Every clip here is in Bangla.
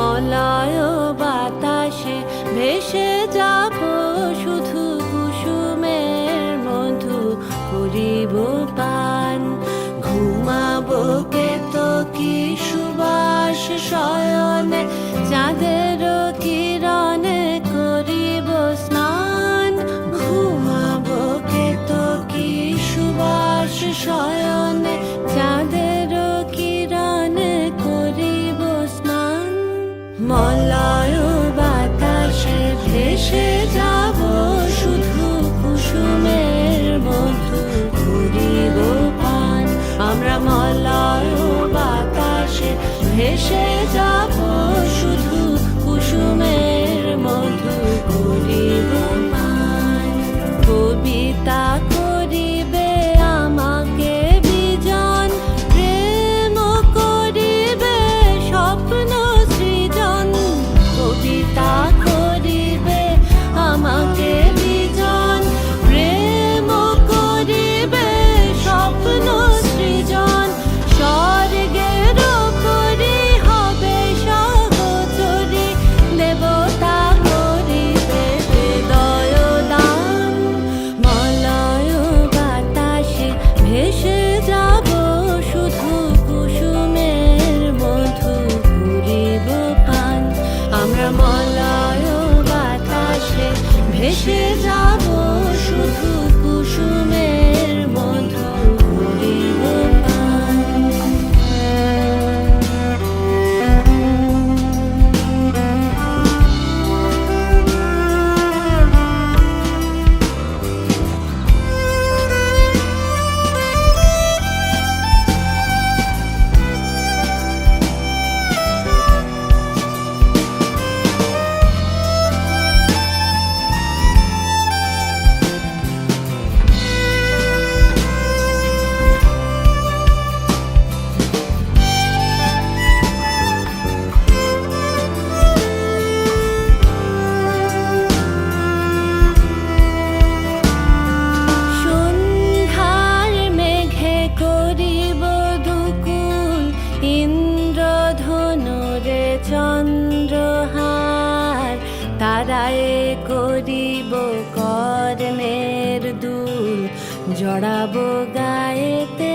ngọn lá ơi ভেসে যাব শুধু কুসুমের মতো ঘুরিব পান আমরা মলয় বাতাসে ভেসে যাব হাতে চন্দ্রহার তারায় করিব কর্ণের দূর জড়াবো গায়েতে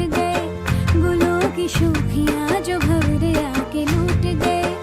गए। गुलों की शूखियाँ जो भवरे आके लूट गए।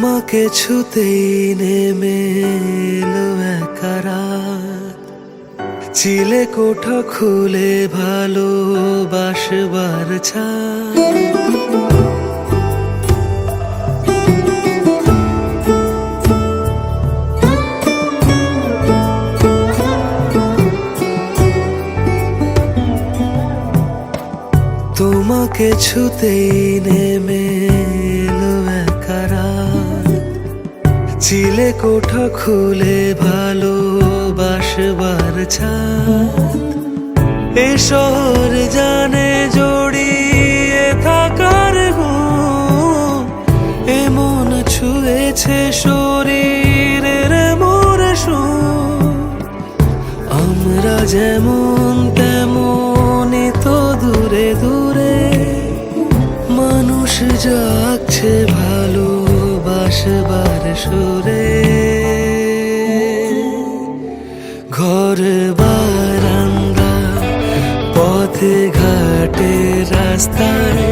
তোমাকে ছুতেই নেমে এলো একারাত চিলে কোঠো খুলে ভালোবাসবার ছা তোমাকে ছুতেই নেমে ছেলে কোঠা, খুলে ভালোবাসবার ছাদ। এ শহর জানে জড়িয়ে থাকার এমন ছুঁয়েছে শরীরের মোর আমরা যেমন তেমন তো দূরে দূরে। মানুষ যাচ্ছে আসবার সুরে। ঘর বারান্দা, পথে ঘাটে রাস্তায়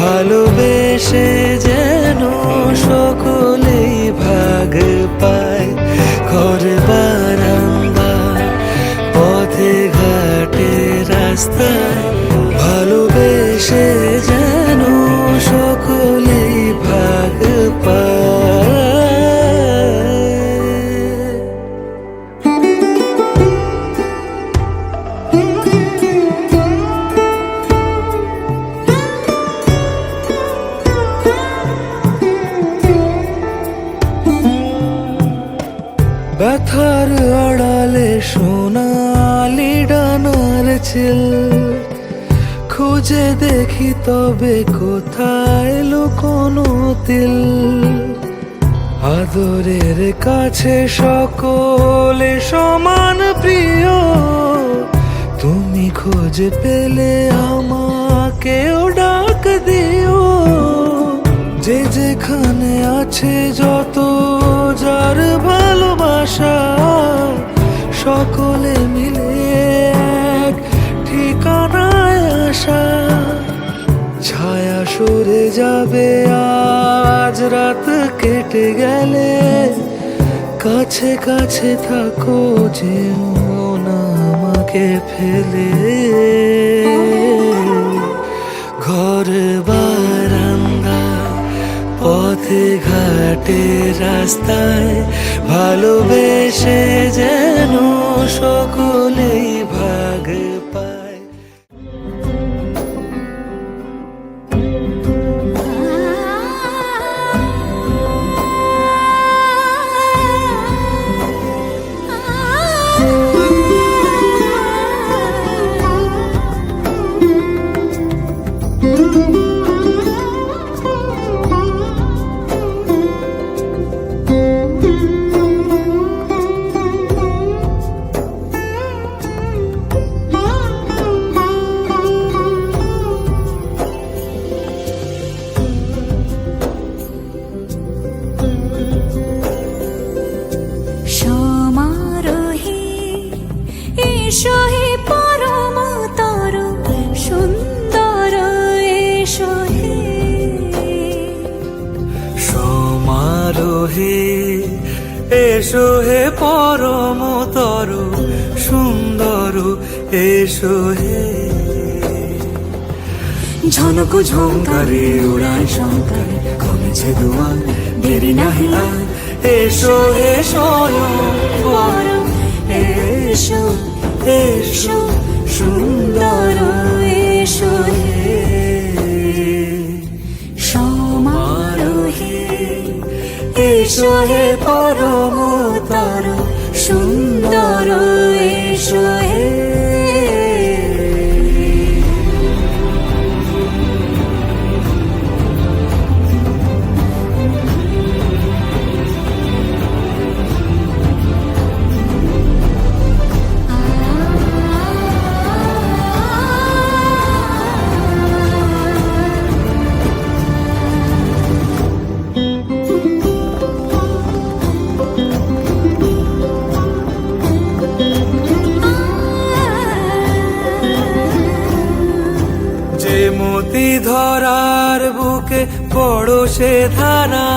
ভালোবেসে যেন সকলেই ভাগ পায়। ঘর বারান্দা, পথে ঘাটে রাস্তায় ভালোবেসে যেন কাছে সকলে সমান প্রিয়। তুমি খোঁজ পেলে আমাকেও ডাক দিও। যে যেখানে আছে যত যার ভালোবাসা, সকলে মিলে এক ঠিকানায় আসা। ছায়া সরে যাবে, আজ রাত কেটে গেলে কাছে কাছে থাকো, যেও না আমাকে ফেলে। ঘর, বারান্দা, পথে ঘাটে, রাস্তায় ভালোবেসে যেন সকলেই ভাগ সুন্দর এসো হে। ঝনক ঝঙ্কারে উড়ায় শঙ্কারে কমেছে দুয়ার দেরি নাহি আর এসো এসো এসো এসো সুন্দর এসো সমারোহে এসো হে পরম তর সুন্দর এসো বড় সে ধারা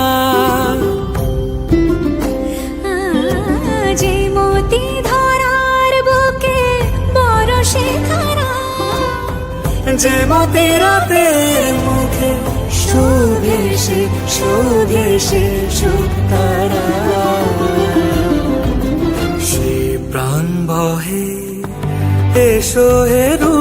যে মতি ধরার বুকে বড় শেখারা যে মতি রাতের মুখে শোভে সে শোভে সে সুতারা সে প্রাণ বহে এসো হে রূপঙ্কর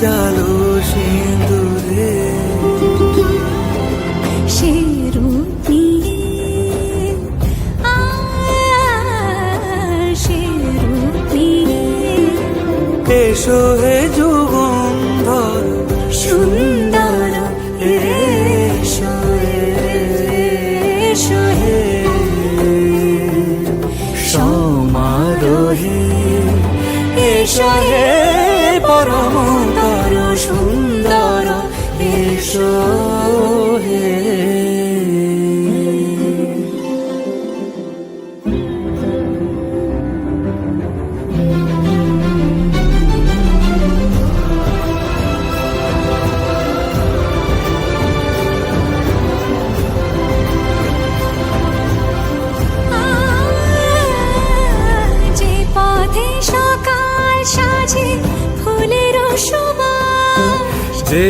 চালো সিঁদুরে সেই রূপ নিয়ে সেই রূপ নিয়ে এসো 着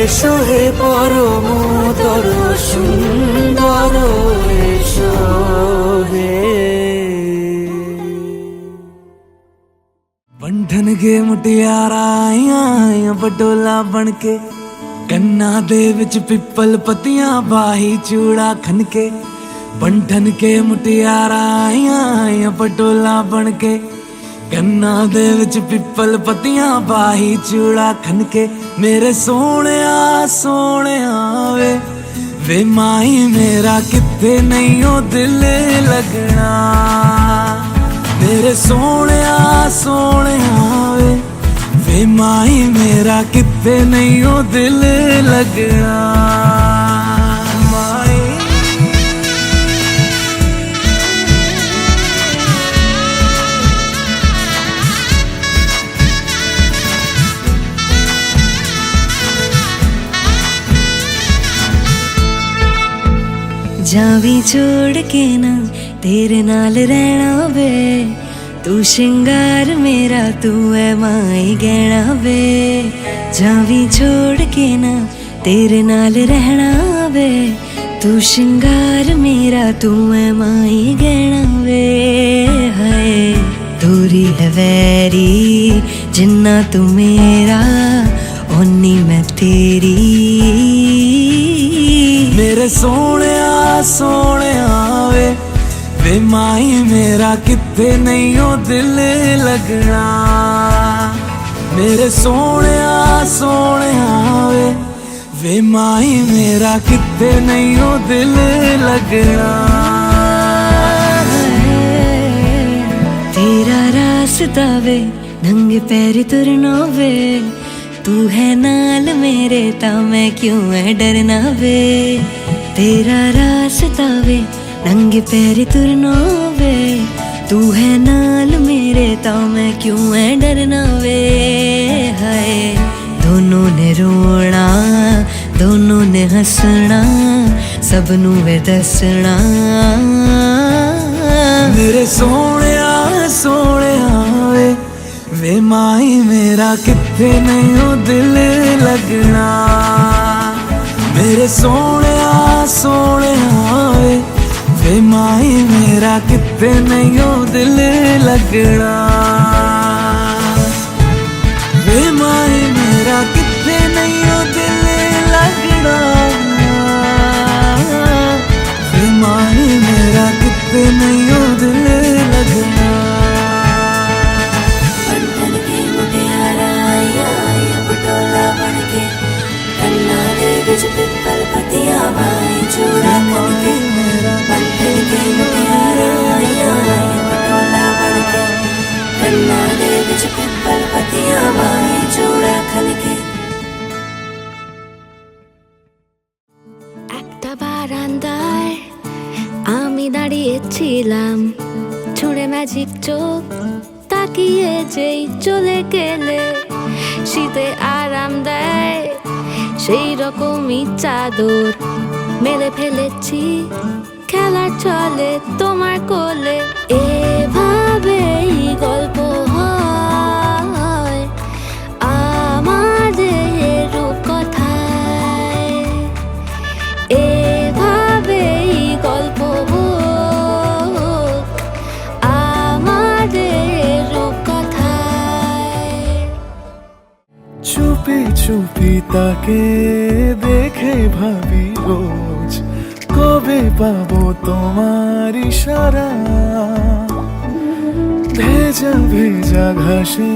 এসো হে পরম তর সুন্দর এসো হে बंधन के मुटियाराया बटोला बनके, कन्ना दे विच पिपल पतियाँ, बाही चूड़ा खनके। ਬਾਹੀ ਕੇ ਬੰਧਨ ਕੇ ਮੁਟਿਆਰਾਂ ਪਟੋਲਾ ਬਣ ਕੇ। ਕੰਨਾਂ ਦੇ ਵਿੱਚ ਪਿੱਪਲ ਪੱਤੀਆਂ ਬਾਹੀ ਚੂੜਾ ਖਨ ਕੇ। ਮੇਰੇ ਸੋਹਣਿਆ ਸੋਹਣਿਆ ਵੇ। ਵੇ ਮਾਈ, ਮੇਰਾ ਕਿੱਥੇ ਨਹੀਂ ਉਹ ਦਿਲ ਲੱਗਣਾ। ਮੇਰੇ ਸੋਹਣਿਆ ਸੋਹਣਿਆ ਵੇ। ਵੇ ਮਾਈ, ਮੇਰਾ ਕਿੱਥੇ ਨਹੀਂ ਉਹ ਦਿਲ ਲੱਗਣਾ। ਜਾਵੀ ਛੋੜ ਕੇ ਨਾ ਤੇਰੇ ਨਾਲ ਰਹਿਣਾ ਵੇ। ਤੂੰ ਸ਼ਿੰਗਾਰ ਮੇਰਾ, ਤੂੰ ਐ ਮਾਈ ਗਹਿਣਾ ਵੇ। ਜਾਂ ਵੀ ਛੋੜ ਕੇ ਨਾ ਤੇਰੇ ਨਾਲ ਰਹਿਣਾ ਵੇ। ਤੂੰ ਸ਼ਿੰਗਾਰ ਮੇਰਾ, ਤੂੰ ਐ ਮਾਈ ਗਹਿਣਾ ਵੇ। ਹਾਏ, ਦੂਰੀ ਹੈ ਵੈਰੀ, ਜਿੰਨਾ ਤੂੰ ਮੇਰਾ, ਓਨੀ ਮੈਂ ਤੇਰੀ। ਮੇਰੇ ਸੋਹਣਿਆ ਸੋਹਣਿਆ ਵੇ। ਵੇ ਮਾਈ, ਮੇਰਾ ਕਿਤੇ ਨਹੀਂ ਉਹ ਦਿਲ ਲੱਗਣਾ। ਮੇਰੇ ਸੋਹਣਿਆ ਸੋਹਣਿਆ ਵੇ। ਵੇ ਮਾਈ, ਮੇਰਾ ਕਿਤੇ ਨਹੀਂ ਉਹ ਦਿਲ ਲੱਗਣਾ। ਤੇਰਾ ਰਾਸਤਾ ਵੇ, ਨੰਗੇ ਪੈਰ ਤੁਰਨਾ ਵੇ। ਤੂੰ ਹੈ ਨਾਲ ਮੇਰੇ ਤਾਂ ਮੈਂ ਕਿਉਂ ਐ ਡਰਨਾ ਵੇ? ਤੇਰਾ ਰਾਸਤਾ ਵੇ, ਨੰਗੇ ਪੈਰ ਤੁਰਨਾ ਵੇ। ਤੂੰ ਹੈ ਨਾਲ ਮੇਰੇ, ਤਾਂ ਮੈਂ ਕਿਉਂ ਐ ਡਰਨਾ ਵੇ? ਹਾਏ, ਦੋਨੋਂ ਨੇ ਰੋਣਾ, ਦੋਨੋਂ ਨੇ ਹੱਸਣਾ, ਸਭ ਨੂੰ ਵੇ ਦੱਸਣਾ। ਮੇਰੇ ਸੋਹਣਿਆ ਸੋਹਣਿਆ ਵੇ ਵੇ ਮਾਈ, ਮੇਰਾ ਕਿੱਥੇ ਨਹੀਂ ਉਹ ਦਿਲ ਲੱਗਣਾ? ਮੇਰੇ ਸੋਹਣਿਆ ਸੋਹਣਿਆ ਵੇ ਵੇ ਮਾਈ, ਮੇਰਾ ਕਿੱਥੇ ਨਹੀਂ ਉਹ ਦਿਲ ਲੱਗਣਾ। ਵੇ ਮਾਈ, ਮੇਰਾ ਕਿੱਥੇ ਨਹੀਂ ਉਹ ਦਿਲ ਲੱਗਣਾ। ਵੇ ਮਾਈ, ਮੇਰਾ ਕਿੱਥੇ ਨਹੀਂ ਉਹ ਦਿਲ ਲੱਗਣਾ। দাঁড়িয়েছিলাম ছুঁড়ে ম্যাজিক চোখ তাকিয়ে যেই চলে গেলে, শীতে আরাম দেয় সেই রকমই চাদর মেলে ফেলেছি খেলার চলে তোমার কোলে। এভাবেই গল্প তাকে দেখে ভাবি রোজ, কবে পাবো তোমার ইশারা? ভেজা ভেজা ঘাসে,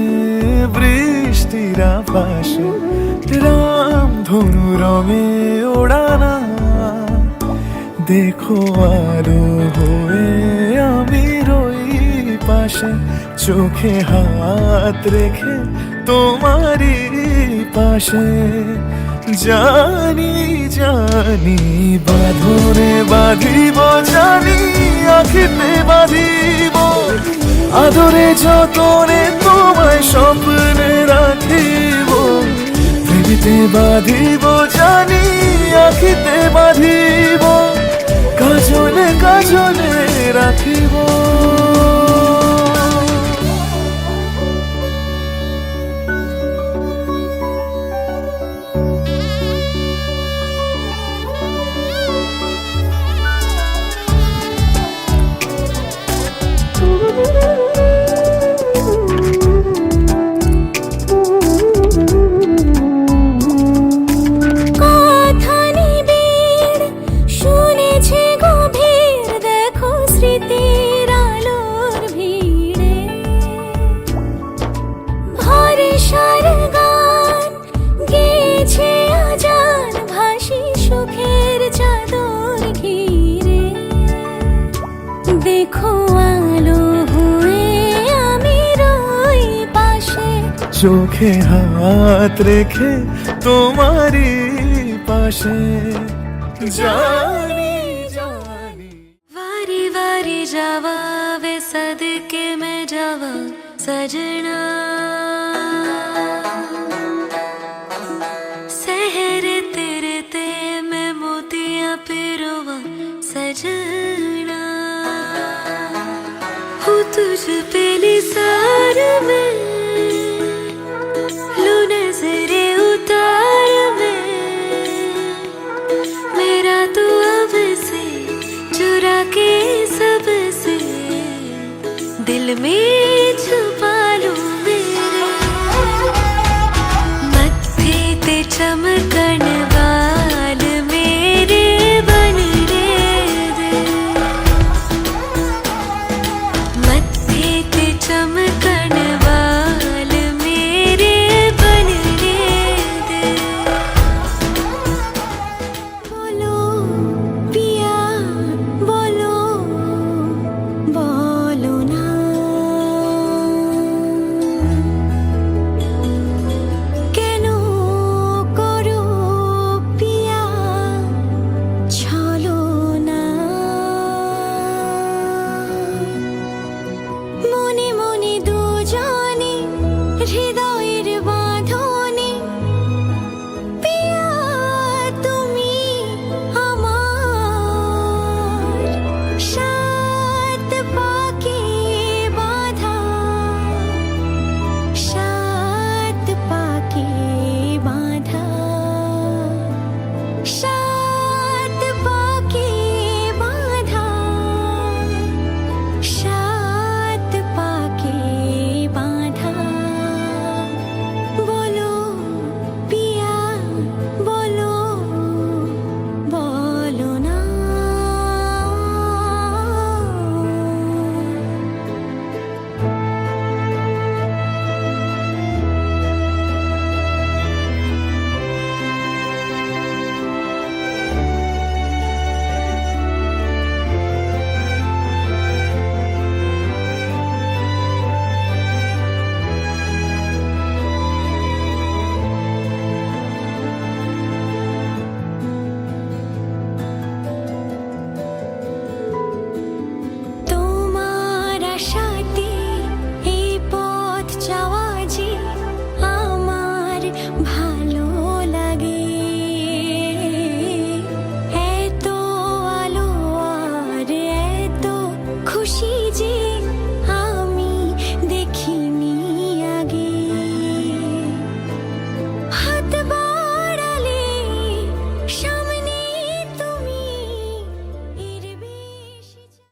বৃষ্টির আভাসে, রাম ধনু রঙে ওড়ানা। দেখো আরও হয়ে আমি রই পাশে, চোখে হাত রেখে তোমারই পাশে। জানি জানি, বাঁধনে বাঁধিব, জানি, আখিতে বাঁধিব। আদরে যতনে তোমায় স্বপ্নে রাখিব, প্রেমিতে বাঁধিব, জানি, আখিতে বাঁধিব। কাজলে কাজলে রাখিব। চোখে হাত রেখে তোমারই পাশে জানি জানি वारी वारी जावा वे सदके में जावा सजना सहरे तेरे ते मैं मोतियां पिरोवा सजना हूँ तुझ पे निसार दिल में छुपा लूँ मेरे। मत्थे ते चमकण খিদা